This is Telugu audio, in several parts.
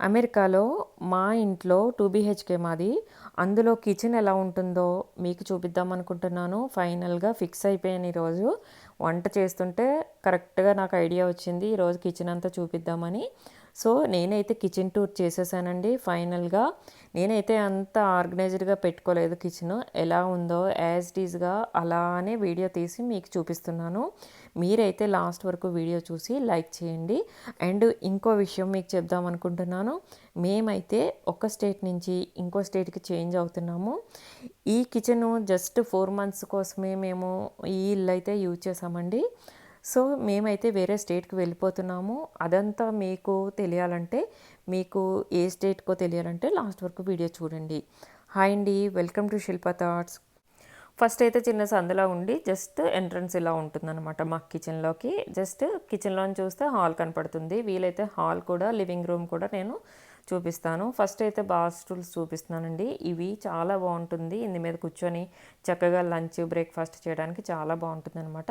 అమెరికాలో మా ఇంట్లో టూ బీహెచ్కే మాది. అందులో కిచెన్ ఎలా ఉంటుందో మీకు చూపిద్దాం అనుకుంటున్నాను. ఫైనల్గా ఫిక్స్ అయిపోయాను ఈరోజు. వంట చేస్తుంటే కరెక్ట్గా నాకు ఐడియా వచ్చింది. ఈరోజు కిచెన్ అంతా చూపిద్దామని. సో నేనైతే కిచెన్ టూర్ చేసేసానండి. ఫైనల్గా నేనైతే అంత ఆర్గనైజ్డ్గా పెట్టుకోలేదు కిచెన్. ఎలా ఉందో యాజ్ టీజ్గా అలానే వీడియో తీసి మీకు చూపిస్తున్నాను. మీరైతే లాస్ట్ వరకు వీడియో చూసి లైక్ చేయండి. అండ్ ఇంకో విషయం మీకు చెప్దాం అనుకుంటున్నాను. మేమైతే ఒక స్టేట్ నుంచి ఇంకో స్టేట్కి చేంజ్ అవుతున్నాము. ఈ కిచెన్ జస్ట్ ఫోర్ మంత్స్ కోసమే మేము ఈ ఇల్లు అయితే యూజ్ చేసామండి సో మేమైతే వేరే స్టేట్కి వెళ్ళిపోతున్నాము. అదంతా మీకు తెలియాలంటే మీకు ఏ స్టేట్కో తెలియాలంటే లాస్ట్ వరకు వీడియో చూడండి. హాయ్ అండి. Welcome to Shilpa thoughts. First అయితే చిన్న సందులా ఉండి జస్ట్ ఎంట్రన్స్ ఇలా ఉంటుందన్నమాట. మా కిచెన్లోకి జస్ట్ కిచెన్లో చూస్తే హాల్ కనపడుతుంది. వీలైతే హాల్ కూడా లివింగ్ రూమ్ కూడా నేను చూపిస్తాను. ఫస్ట్ అయితే బార్ స్టూల్స్ చూపిస్తున్నానండి. ఇవి చాలా బాగుంటుంది. ఇందు మీద కూర్చొని చక్కగా లంచ్ బ్రేక్ఫాస్ట్ చేయడానికి చాలా బాగుంటుంది అనమాట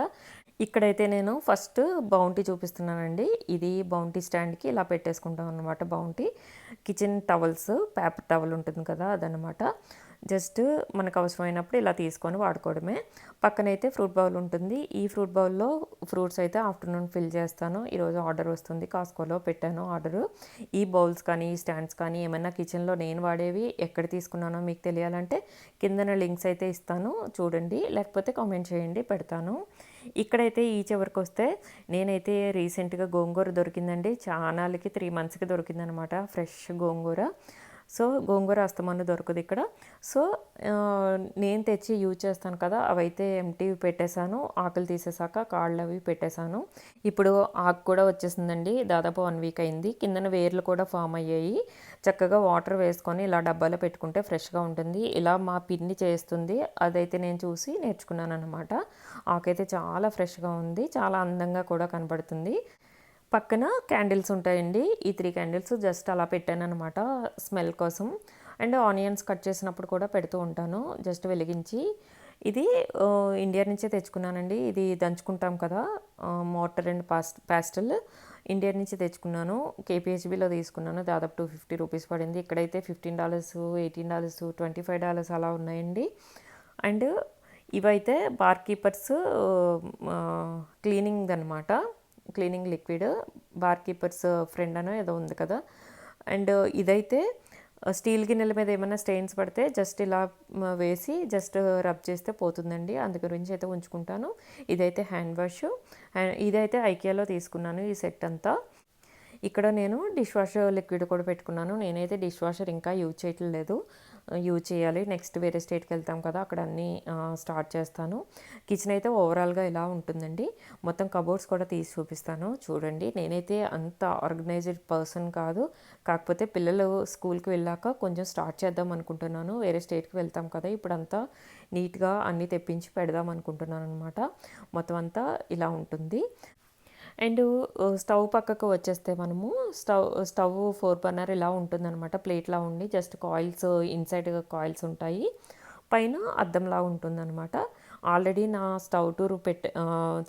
ఇక్కడైతే నేను ఫస్ట్ బౌంటీ చూపిస్తున్నానండి. ఇది బౌంటీ స్టాండ్కి ఇలా పెట్టేసుకుంటాం అనమాట Bounty. Kitchen towels paper towel ఉంటుంది కదా అదనమాట జస్ట్ మనకు అవసరమైనప్పుడు ఇలా తీసుకొని వాడుకోవడమే. పక్కనైతే ఫ్రూట్ బౌల్ ఉంటుంది. ఈ ఫ్రూట్ బౌల్లో ఫ్రూట్స్ అయితే ఆఫ్టర్నూన్ ఫిల్ చేస్తాను. ఈరోజు ఆర్డర్ వస్తుంది. కాస్కోలో పెట్టాను ఆర్డర్. ఈ బౌల్స్ కానీ ఈ స్టాండ్స్ కానీ ఏమైనా కిచెన్లో నేను వాడేవి ఎక్కడ తీసుకున్నానో మీకు తెలియాలంటే కిందన లింక్స్ అయితే ఇస్తాను. చూడండి. లేకపోతే కామెంట్ చేయండి. పెడతాను. ఇక్కడైతే ఈ చివరికి వస్తే నేనైతే రీసెంట్గా గోంగూర దొరికిందండి. చాలాకి త్రీ మంత్స్కి దొరికిందనమాట. ఫ్రెష్ గోంగూర. సో గోంగూర అస్తమాను దొరకదు ఇక్కడ. సో నేను తెచ్చి యూజ్ చేస్తాను కదా అవైతే ఎంటీ పెట్టేశాను ఆకులు తీసేసాక కాళ్ళు అవి పెట్టేశాను. ఇప్పుడు ఆకు కూడా వచ్చేసిందండి దాదాపు వన్ వీక్ అయింది. కిందన వేర్లు కూడా ఫామ్ అయ్యాయి. చక్కగా వాటర్ వేసుకొని ఇలా డబ్బాలో పెట్టుకుంటే ఫ్రెష్గా ఉంటుంది. ఇలా మా పిన్ని చేస్తుంది అదైతే నేను చూసి నేర్చుకున్నాను అనమాట ఆకైతే చాలా ఫ్రెష్గా ఉంది చాలా అందంగా కూడా కనబడుతుంది పక్కన క్యాండిల్స్ ఉంటాయండి. ఈ త్రీ క్యాండిల్స్ జస్ట్ అలా పెట్టాను అనమాట స్మెల్ కోసం. అండ్ ఆనియన్స్ కట్ చేసినప్పుడు కూడా పెడుతూ ఉంటాను జస్ట్ వెలిగించి. ఇది ఇండియా నుంచే తెచ్చుకున్నానండి. ఇది దంచుకుంటాం కదా mortar and past pestle. India నుంచి తెచ్చుకున్నాను. కేపీహెచ్బిలో తీసుకున్నాను. దాదాపు టూ ఫిఫ్టీ రూపీస్ పడింది. ఇక్కడైతే fifteen dollars eighteen dollars twenty five dollars అలా ఉన్నాయండి. అండ్ ఇవైతే బార్ కీపర్స్ క్లీనింగ్ అనమాట cleaning liquid Bar Keepers Friend అనో ఏదో ఉంది కదా. అండ్ ఇదైతే స్టీల్ గిన్నెల మీద ఏమైనా స్టెయిన్స్ పడితే జస్ట్ ఇలా వేసి జస్ట్ రబ్ చేస్తే పోతుందండి. అందు గురించి అయితే ఉంచుకుంటాను. ఇదైతే హ్యాండ్ వాష్. ఇదైతే ఐకియాలో తీసుకున్నాను ఈ సెట్ అంతా. ఇక్కడ నేను డిష్ వాషర్ లిక్విడ్ కూడా పెట్టుకున్నాను. నేనైతే డిష్ వాషర్ ఇంకా యూజ్ చేయట్లేదు. యూజ్ చేయాలి. నెక్స్ట్ వేరే స్టేట్కి వెళ్తాం కదా అక్కడ అన్నీ స్టార్ట్ చేస్తాను. కిచెన్ అయితే ఓవరాల్గా ఇలా ఉంటుందండి. మొత్తం కబోర్డ్స్ కూడా తీసి చూపిస్తాను. చూడండి నేనైతే అంత ఆర్గనైజ్డ్ పర్సన్ కాదు. కాకపోతే పిల్లలు స్కూల్కి వెళ్ళాక కొంచెం స్టార్ట్ చేద్దాం అనుకుంటున్నాను. వేరే స్టేట్కి వెళ్తాం కదా ఇప్పుడంతా నీట్గా అన్నీ తెప్పించి పెడదాం అనుకుంటున్నాను అనమాట మొత్తం అంతా ఇలా ఉంటుంది. అండ్ స్టవ్ పక్కకు వచ్చేస్తే మనము స్టవ్ స్టవ్ ఫోర్ బర్నర్ ఇలా ఉంటుందన్నమాట. ప్లేట్లా ఉండి జస్ట్ కాయిల్స్ ఇన్సైడ్ కాయిల్స్ ఉంటాయి. పైన అద్దంలా ఉంటుందన్నమాట. ఆల్రెడీ నా స్టవ్ టూర్ పెట్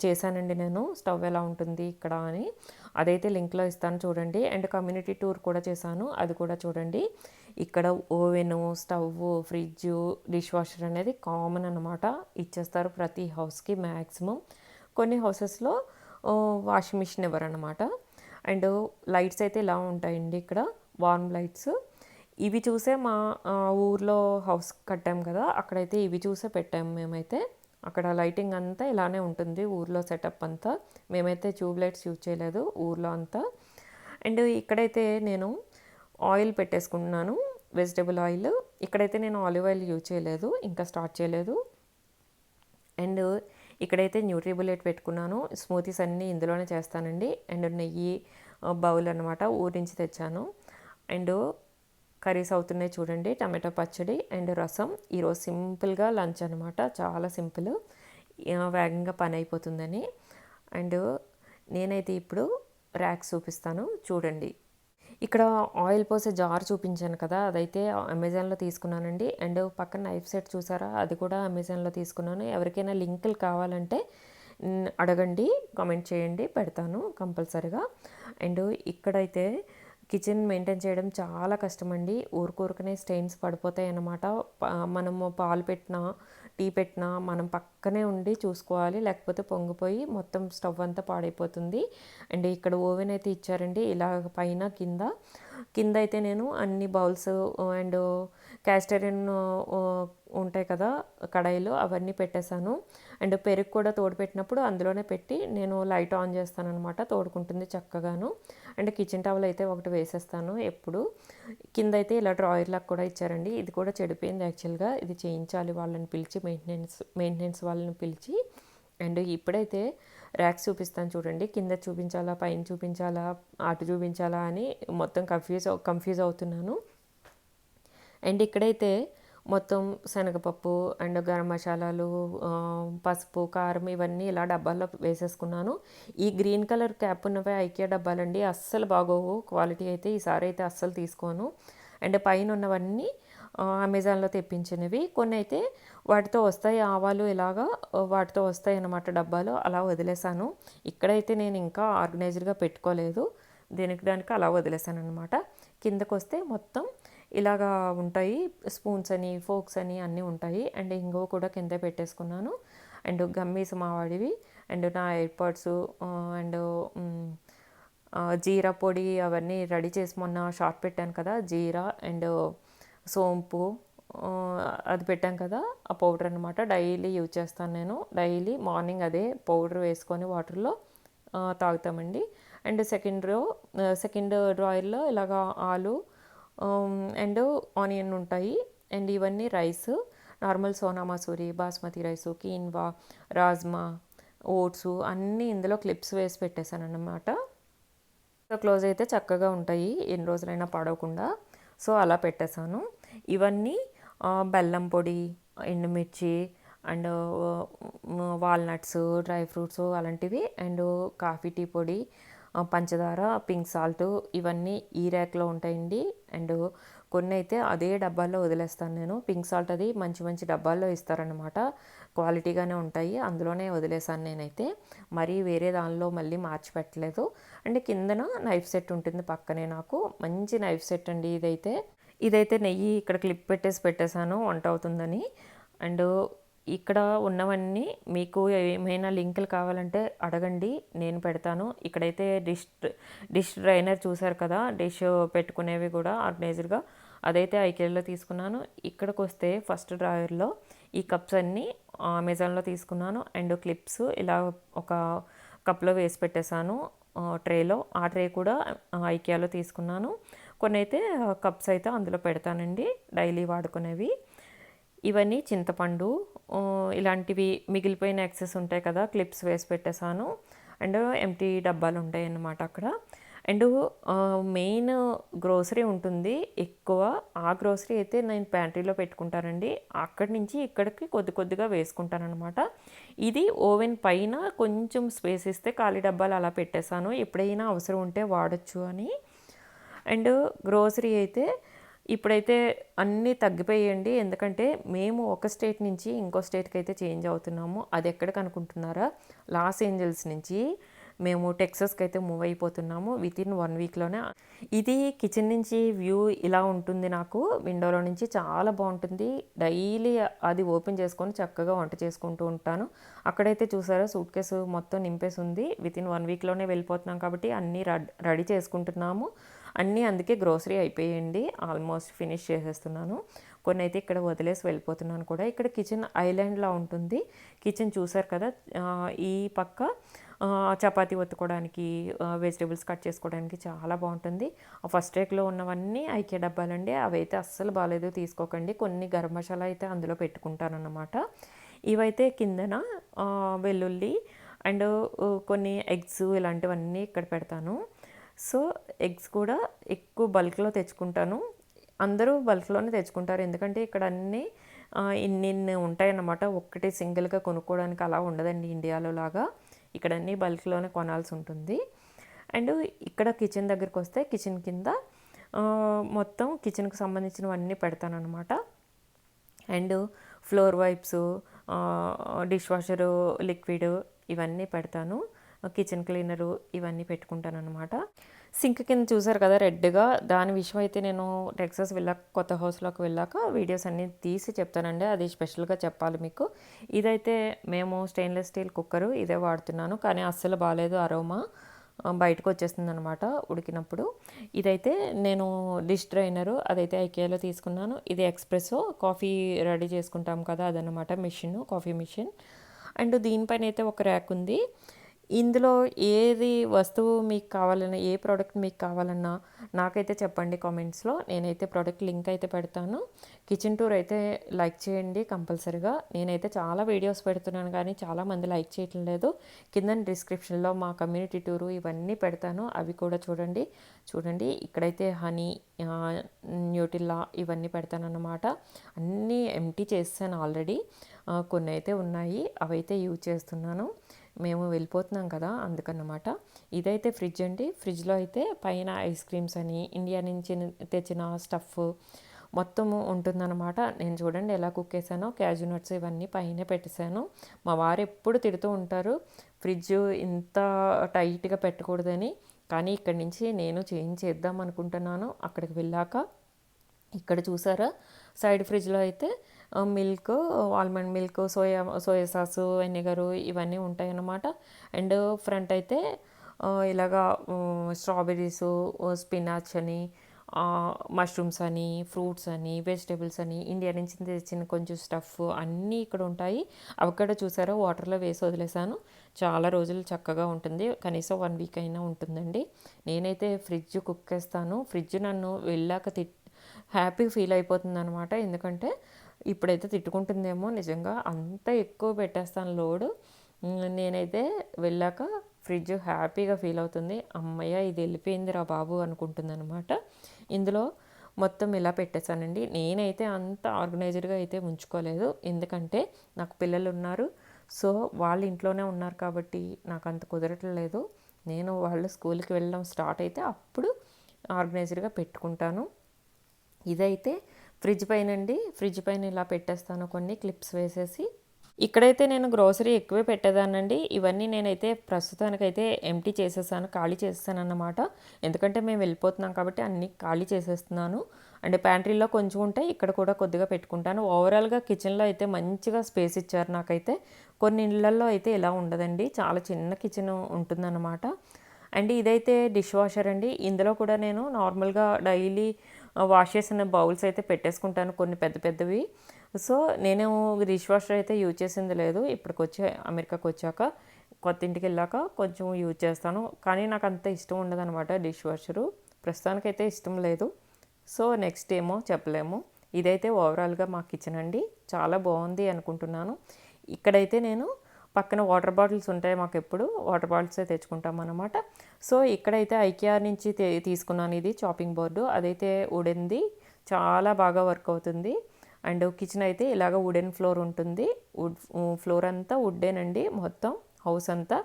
చేశానండి నేను. స్టవ్ ఎలా ఉంటుంది ఇక్కడ అని. అదైతే లింక్లో ఇస్తాను చూడండి. అండ్ కమ్యూనిటీ టూర్ కూడా చేశాను. అది కూడా చూడండి. ఇక్కడ oven stove fridge dish washer అనేది కామన్ అనమాట ఇచ్చేస్తారు ప్రతి హౌస్కి మ్యాక్సిమం కొన్ని హౌసెస్లో వాషింగ్ మిషన్ అనమాట అండ్ లైట్స్ అయితే ఇలా ఉంటాయండి ఇక్కడ? Warm lights. ఇవి చూసే మా ఊర్లో హౌస్ కట్టాం కదా అక్కడైతే ఇవి చూసే పెట్టాము మేమైతే. అక్కడ లైటింగ్ అంతా ఇలానే ఉంటుంది ఊర్లో సెటప్ అంతా. మేమైతే ట్యూబ్ లైట్స్ యూజ్ చేయలేదు ఊర్లో అంతా. అండ్ ఇక్కడైతే నేను ఆయిల్ పెట్టేసుకుంటున్నాను వెజిటబుల్ ఆయిల్. ఇక్కడైతే నేను ఆలివ్ ఆయిల్ యూజ్ చేయలేదు ఇంకా స్టార్ట్ చేయలేదు. అండ్ ఇక్కడైతే న్యూట్రిబులేట్ పెట్టుకున్నాను. స్మూతీస్ అన్నీ ఇందులోనే చేస్తానండి. అండ్ నెయ్యి బౌల్ అనమాట ఊరి నుంచి తెచ్చాను. అండ్ కర్రీస్ అవుతున్నాయి చూడండి. టమాటో పచ్చడి అండ్ రసం. ఈరోజు సింపుల్గా లంచ్ అనమాట చాలా సింపుల్. వేగంగా పని అయిపోతుందని. అండ్ నేనైతే ఇప్పుడు ర్యాక్స్ చూపిస్తాను. చూడండి. ఇక్కడ ఆయిల్ పోసే జార్ చూపించాను కదా అదైతే అమెజాన్లో తీసుకున్నానండి. అండ్ పక్కన నైఫ్ సెట్ చూసారా అది కూడా అమెజాన్లో తీసుకున్నాను. ఎవరికైనా లింకులు కావాలంటే అడగండి కామెంట్ చేయండి పెడతాను కంపల్సరిగా. అండ్ ఇక్కడైతే కిచెన్ మెయింటైన్ చేయడం చాలా కష్టమండి. ఊరుకూరుకనే స్టెయిన్స్ పడిపోతాయి అన్నమాట మనము పాలు పెట్టినా టీ పెట్టినా మనం పక్కనే ఉండి చూసుకోవాలి లేకపోతే పొంగిపోయి మొత్తం స్టవ్ అంతా పాడైపోతుంది. అండ్ ఇక్కడ ఓవెన్ అయితే ఇచ్చారండి ఇలా పైన కింద కింద అయితే నేను అన్ని బౌల్స్ అండ్ క్యాస్టరిన్ ఉంటాయి కదా కడాయిలు అవన్నీ పెట్టేశాను. అండ్ పెరుగు కూడా తోడుపెట్టినప్పుడు అందులోనే పెట్టి నేను లైట్ ఆన్ చేస్తాను అనమాట తోడుకుంటుంది చక్కగాను. అండ్ కిచెన్ టవల్ అయితే ఒకటి వేసేస్తాను ఎప్పుడు. కింద అయితే ఇలా డ్రాయర్ లాగా కూడా ఇచ్చారండి. ఇది కూడా చెడిపోయింది యాక్చువల్గా. ఇది చేయించాలి వాళ్ళని పిలిచి మెయింటెనెన్స్ మెయింటెనెన్స్ వాళ్ళని పిలిచి. అండ్ ఇప్పుడైతే ర్యాక్స్ చూపిస్తాను చూడండి. కింద చూపించాలా పైన చూపించాలా అటు చూపించాలా అని మొత్తం కన్ఫ్యూజ్ కన్ఫ్యూజ్ అవుతున్నాను. అండ్ ఇక్కడైతే మొత్తం శనగపప్పు అండ్ గరం మసాలాలు పసుపు కారం ఇవన్నీ ఇలా డబ్బాల్లో వేసేసుకున్నాను. ఈ గ్రీన్ కలర్ క్యాప్ ఉన్నవే ఐకియా డబ్బాలండి. అస్సలు బాగోవు. క్వాలిటీ అయితే ఈసారి అయితే అస్సలు తీసుకోను. అండ్ పైన ఉన్నవన్నీ అమెజాన్లో తెప్పించినవి. కొన్ని అయితే వాటితో వస్తాయి ఆవాలు ఇలాగా వాటితో వస్తాయి అన్నమాట డబ్బాలు. అలా వదిలేసాను. ఇక్కడైతే నేను ఇంకా ఆర్గనైజర్గా పెట్టుకోలేదు. దీనికి దానికి అలా వదిలేసాను అనమాట కిందకు వస్తే మొత్తం ఇలాగా ఉంటాయి. స్పూన్స్ అని ఫోక్స్ అని అన్నీ ఉంటాయి. అండ్ ఇంగో కూడా కింద పెట్టేసుకున్నాను. అండ్ గమ్మీస్ మావాడివి. అండ్ నా ఎయిర్పాడ్స్ అండ్ జీరా పొడి అవన్నీ రెడీ చేసి మొన్న షార్ట్ పెట్టాను కదా జీరా అండ్ సోంపు అది పెట్టాం కదా ఆ పౌడర్ అనమాట డైలీ యూజ్ చేస్తాను నేను. డైలీ మార్నింగ్ అదే పౌడర్ వేసుకొని వాటర్లో తాగుతామండి. అండ్ సెకండ్ రో సెకండ్ డ్రాయర్లో ఇలాగా ఆలు అండ్ ఆనియన్ ఉంటాయి. అండ్ ఇవన్నీ rice normal Sona Masoori basmati rice quinoa rajma oats అన్నీ ఇందులో క్లిప్స్ వేసి పెట్టేశాను అన్నమాట క్లోజ్ అయితే చక్కగా ఉంటాయి. ఎన్ని రోజులైనా పడవకుండా. సో అలా పెట్టేశాను. ఇవన్నీ బెల్లం పొడి ఎండుమిర్చి అండ్ వాల్నట్స్ డ్రై ఫ్రూట్స్ అలాంటివి అండ్ కాఫీ టీ పొడి పంచదార పింక్ సాల్ట్ ఇవన్నీ ఈ ర్యాక్లో ఉంటాయండి. అండ్ కొన్ని అయితే అదే డబ్బాల్లో వదిలేస్తాను నేను. పింక్ సాల్ట్ అది మంచి మంచి డబ్బాల్లో ఇస్తారనమాట క్వాలిటీగానే ఉంటాయి. అందులోనే వదిలేసాను నేనైతే. మరీ వేరే దానిలో మళ్ళీ మార్చి పెట్టలేదు అండ్ కిందన నైఫ్ సెట్ ఉంటుంది పక్కనే నాకు. మంచి నైఫ్ సెట్ అండి ఇదైతే. ఇదైతే నెయ్యి ఇక్కడ క్లిప్ పెట్టేసి పెట్టేశాను. వంట అవుతుందని. అండ్ ఇక్కడ ఉన్నవన్నీ మీకు ఏమైనా లింకులు కావాలంటే అడగండి. నేను పెడతాను. ఇక్కడైతే డిష్ డిష్ డ్రైనర్ చూసారు కదా. డిష్ పెట్టుకునేవి కూడా ఆర్గనైజర్గా. అదైతే ఐకేలో తీసుకున్నాను. ఇక్కడికి వస్తే ఫస్ట్ డ్రాయర్లో ఈ కప్స్ అన్నీ అమెజాన్లో తీసుకున్నాను. అండ్ క్లిప్స్ ఇలా ఒక కప్లో వేసి పెట్టేశాను. ట్రేలో ఆ ట్రే కూడా ఐకియాలో తీసుకున్నాను. కొన్ని అయితే కప్స్ అయితే అందులో పెడతానండి డైలీ వాడుకునేవి. ఇవన్నీ చింతపండు ఇలాంటివి మిగిలిపోయిన ఎక్సెస్ ఉంటాయి కదా క్లిప్స్ వేసి పెట్టేశాను. అండ్ ఎంటీ డబ్బాలు ఉంటాయి అన్నమాట అక్కడ. అండ్ మెయిన్ గ్రోసరీ ఉంటుంది. ఎక్కువ ఆ గ్రోసరీ అయితే నేను ప్యాంట్రీలో పెట్టుకుంటానండి. అక్కడి నుంచి ఇక్కడికి కొద్ది కొద్దిగా వేసుకుంటాను అనమాట ఇది ఓవెన్ పైన కొంచెం స్పేస్ ఇస్తే ఖాళీ డబ్బాలు అలా పెట్టేశాను. ఎప్పుడైనా అవసరం ఉంటే వాడచ్చు అని. అండ్ గ్రోసరీ అయితే ఇప్పుడైతే అన్నీ తగ్గిపోయండి ఎందుకంటే మేము ఒక స్టేట్ నుంచి ఇంకో స్టేట్కి అయితే చేంజ్ అవుతున్నాము. అది ఎక్కడికి అనుకుంటున్నారా లాస్ ఏంజల్స్ నుంచి. మేము టెక్సస్కి అయితే మూవ్ అయిపోతున్నాము. విత్ ఇన్ వన్ వీక్లోనే ఇది కిచెన్ నుంచి వ్యూ ఇలా ఉంటుంది నాకు. విండోలో నుంచి చాలా బాగుంటుంది. డైలీ అది ఓపెన్ చేసుకొని చక్కగా వంట చేసుకుంటూ ఉంటాను. అక్కడైతే చూసారా సూట్ కేసు మొత్తం నింపేసి ఉంది విత్ ఇన్ వన్ వీక్లోనే వెళ్ళిపోతున్నాం కాబట్టి అన్నీ రెడీ చేసుకుంటున్నాము. అన్నీ అందుకే గ్రోసరీ అయిపోయండి ఆల్మోస్ట్ ఫినిష్ చేసేస్తున్నాను. కొన్ని అయితే ఇక్కడ వదిలేసి వెళ్ళిపోతున్నాను కూడా. ఇక్కడ కిచెన్ ఐలాండ్లా ఉంటుంది. కిచెన్ చూసారు కదా ఈ పక్క చపాతీ ఒత్తుకోవడానికి వెజిటేబుల్స్ కట్ చేసుకోవడానికి చాలా బాగుంటుంది. ఆ ఫస్ట్ రేక్లో ఉన్నవన్నీ ఐకే డబ్బాలండి. అవి అయితే అస్సలు బాగాలేదు తీసుకోకండి. కొన్ని గరం మసాలా అయితే అందులో పెట్టుకుంటానన్నమాట. ఇవైతే కిందన వెల్లుల్లి అండ్ కొన్ని ఎగ్స్ ఇలాంటివన్నీ ఇక్కడ పెడతాను. సో ఎగ్స్ కూడా ఎక్కువ బల్క్లో తెచ్చుకుంటాను. అందరూ బల్క్లోనే తెచ్చుకుంటారు. ఎందుకంటే ఇక్కడ అన్నీ ఇన్ని ఇన్ని ఉంటాయన్నమాట. ఒక్కటి సింగిల్గా కొనుక్కోవడానికి అలా ఉండదండి ఇండియాలో లాగా. ఇక్కడ అన్నీ బల్క్లోనే కొనాల్సి ఉంటుంది అండ్ ఇక్కడ కిచెన్ దగ్గరికి వస్తే కిచెన్ కింద మొత్తం కిచెన్కి సంబంధించినవన్నీ పెడతానమాట and floor wipes dish washer liquid ఇవన్నీ పెడతాను. కిచెన్ క్లీనరు ఇవన్నీ పెట్టుకుంటాను అనమాట సింక్ కింద చూసారు కదా రెడ్గా. దాని విషయం అయితే నేను టెక్సస్ వెళ్ళాక కొత్త హౌస్లోకి వెళ్ళాక వీడియోస్ అన్నీ తీసి చెప్తానండి. అది స్పెషల్గా చెప్పాలి మీకు. ఇదైతే మేము స్టెయిన్లెస్ స్టీల్ కుక్కరు ఇదే వాడుతున్నాను. కానీ అస్సలు బాగాలేదు అరోమా. బయటకు వచ్చేస్తుంది అనమాట ఉడికినప్పుడు. ఇదైతే నేను డిష్ డ్రైనరు అదైతే ఐకేలో తీసుకున్నాను. ఇది ఎక్స్ప్రెస్ కాఫీ రెడీ చేసుకుంటాం కదా అదనమాట మిషన్ కాఫీ మిషన్. అండ్ దీనిపైన అయితే ఒక ర్యాక్ ఉంది. ఇందులో ఏది వస్తువు మీకు కావాలన్నా ఏ ప్రోడక్ట్ మీకు కావాలన్నా నాకైతే చెప్పండి కామెంట్స్లో నేనైతే ప్రోడక్ట్ లింక్ అయితే పెడతాను. కిచెన్ టూర్ అయితే లైక్ చేయండి కంపల్సరీగా. నేనైతే చాలా వీడియోస్ పెడుతున్నాను కానీ చాలామంది లైక్ చేయటం లేదు. కింద డిస్క్రిప్షన్లో మా కమ్యూనిటీ టూరు ఇవన్నీ పెడతాను. అవి కూడా చూడండి. చూడండి ఇక్కడైతే హనీ న్యూటిల్లా ఇవన్నీ పెడతాను అన్నమాట అన్నీ ఎంటీ చేస్తాను ఆల్రెడీ కొన్ని అయితే ఉన్నాయి. అవైతే యూజ్ చేస్తున్నాను. మేము వెళ్ళిపోతున్నాం కదా అందుకన్నమాట. ఇదైతే ఫ్రిడ్జ్ అండి. ఫ్రిడ్జ్లో అయితే పైన ఐస్ క్రీమ్స్ అని ఇండియా నుంచి తెచ్చిన స్టఫ్ మొత్తము ఉంటుందన్నమాట. నేను చూడండి ఎలా కుక్ చేశానో క్యాజు నట్స్ ఇవన్నీ పైన పెట్టేశాను. మా వారు ఎప్పుడు తిడుతూ ఉంటారు ఫ్రిడ్జ్ ఇంత టైట్గా పెట్టకూడదని కానీ ఇక్కడి నుంచి నేను చేంజ్ చేద్దాం అనుకుంటున్నాను. అక్కడికి వెళ్ళాక ఇక్కడ చూసారా? సైడ్ ఫ్రిడ్జ్లో అయితే milk almond milk soya soya sauce vinegar ఇవన్నీ ఉంటాయి అన్నమాట అండ్ ఫ్రంట్ అయితే ఇలాగా స్ట్రాబెర్రీస్ స్పినాచ్ అని మష్రూమ్స్ అని ఫ్రూట్స్ అని వెజిటేబుల్స్ అని ఇండియా నుంచి తెచ్చిన కొంచెం స్టఫ్ అన్నీ ఇక్కడ ఉంటాయి. అవి కూడా చూసారో? వాటర్లో వేసి వదిలేసాను చాలా రోజులు చక్కగా ఉంటుంది. కనీసం వన్ వీక్ అయినా ఉంటుందండి. నేనైతే ఫ్రిడ్జ్ కుక్ చేస్తాను. ఫ్రిడ్జ్ నన్ను వెళ్ళాక తి హ్యాపీ ఫీల్ అయిపోతుంది అనమాట ఎందుకంటే ఇప్పుడైతే తిట్టుకుంటుందేమో నిజంగా. అంత ఎక్కువ పెట్టేస్తాను లోడు. నేనైతే వెళ్ళాక ఫ్రిడ్జ్ హ్యాపీగా ఫీల్ అవుతుంది. అమ్మయ్య ఇది వెళ్ళిపోయింది రా బాబు అనుకుంటుంది అనమాట ఇందులో మొత్తం ఇలా పెట్టేశానండి. నేనైతే అంత ఆర్గనైజర్గా అయితే ఉంచుకోలేదు. ఎందుకంటే నాకు పిల్లలు ఉన్నారు. సో వాళ్ళు ఇంట్లోనే ఉన్నారు కాబట్టి నాకు అంత కుదరట్లేదు నేను వాళ్ళు స్కూల్కి వెళ్ళడం స్టార్ట్ అయితే అప్పుడు ఆర్గనైజర్గా పెట్టుకుంటాను. ఇదైతే ఫ్రిడ్జ్ పైన అండి ఫ్రిడ్జ్ పైన ఇలా పెట్టేస్తాను కొన్ని క్లిప్స్ వేసేసి. ఇక్కడైతే నేను గ్రోసరీ ఎక్కువే పెట్టేదానండి ఇవన్నీ నేనైతే ప్రస్తుతానికైతే ఎంటీ చేసేసాను ఖాళీ చేసేసాను అన్నమాట ఎందుకంటే మేము వెళ్ళిపోతున్నాం కాబట్టి అన్నీ ఖాళీ చేసేస్తున్నాను. అండ్ ప్యాంట్రీలో కొంచెం ఉంటే ఇక్కడ కూడా కొద్దిగా పెట్టుకుంటాను. ఓవరాల్గా కిచెన్లో అయితే మంచిగా స్పేస్ ఇచ్చారు నాకైతే. కొన్ని ఇళ్ళల్లో అయితే ఇలా ఉండదండి. చాలా చిన్న కిచెన్ ఉంటుందన్నమాట. అండ్ ఇదైతే డిష్ వాషర్ అండి. ఇందులో కూడా నేను నార్మల్గా డైలీ వాష్ చేసిన బౌల్స్ అయితే పెట్టేసుకుంటాను కొన్ని పెద్ద పెద్దవి. సో నేను డిష్ వాషర్ అయితే యూజ్ చేసింది లేదు. ఇప్పటికి వచ్చే అమెరికాకి వచ్చాక కొత్త ఇంటికి వెళ్ళాక కొంచెం యూజ్ చేస్తాను. కానీ నాకు అంత ఇష్టం ఉండదు అనమాట డిష్ వాషరు. ప్రస్తుతానికైతే ఇష్టం లేదు. సో నెక్స్ట్ ఏమో చెప్పలేము. ఇదైతే ఓవరాల్గా మా కిచెన్ అండి. చాలా బాగుంది అనుకుంటున్నాను. ఇక్కడైతే నేను పక్కన వాటర్ బాటిల్స్ ఉంటాయి మాకు ఎప్పుడు వాటర్ బాటిల్సే తెచ్చుకుంటాం అనమాట సో ఇక్కడైతే ఐకియా నుంచి తీసుకున్నాను ఇది చాపింగ్ బోర్డు అదైతే ఉడెన్ది చాలా బాగా వర్క్ అవుతుంది. అండ్ కిచెన్ అయితే ఇలాగ వుడెన్ ఫ్లోర్ ఉంటుంది. వుడ్ ఫ్లోర్ అంతా వుడ్డేనండి మొత్తం హౌస్ అంతా.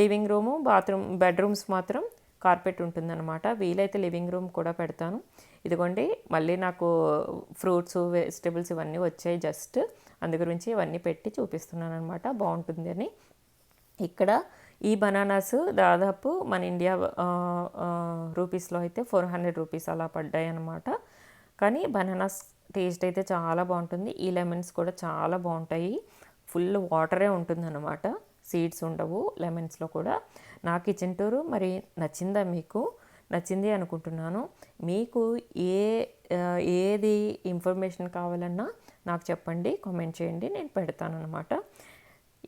లివింగ్ రూము బాత్రూమ్ బెడ్రూమ్స్ మాత్రం కార్పెట్ ఉంటుందన్నమాట. వీలైతే లివింగ్ రూమ్ కూడా పెడతాను. ఇదిగోండి మళ్ళీ నాకు ఫ్రూట్స్ వెజిటేబుల్స్ ఇవన్నీ వచ్చాయి జస్ట్ అందు గురించి ఇవన్నీ పెట్టి చూపిస్తున్నాను అనమాట బాగుంటుంది అని ఇక్కడ ఈ బనానాస్ దాదాపు మన ఇండియా రూపీస్లో అయితే ఫోర్ హండ్రెడ్ రూపీస్ అలా పడ్డాయి అనమాట కానీ బనానాస్ టేస్ట్ అయితే చాలా బాగుంటుంది. ఈ లెమన్స్ కూడా చాలా బాగుంటాయి. ఫుల్ వాటరే ఉంటుందన్నమాట. సీడ్స్ ఉండవు లెమన్స్లో కూడా. నా కిచెన్ టూరు మరి నచ్చిందా మీకు? నచ్చింది అనుకుంటున్నాను. మీకు ఏ ఏది ఇన్ఫర్మేషన్ కావాలన్నా నాకు చెప్పండి కామెంట్ చేయండి. నేను పెడతాను అనమాట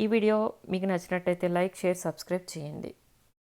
ఈ వీడియో మీకు నచ్చినట్టయితే లైక్ షేర్ సబ్స్క్రైబ్ చేయండి.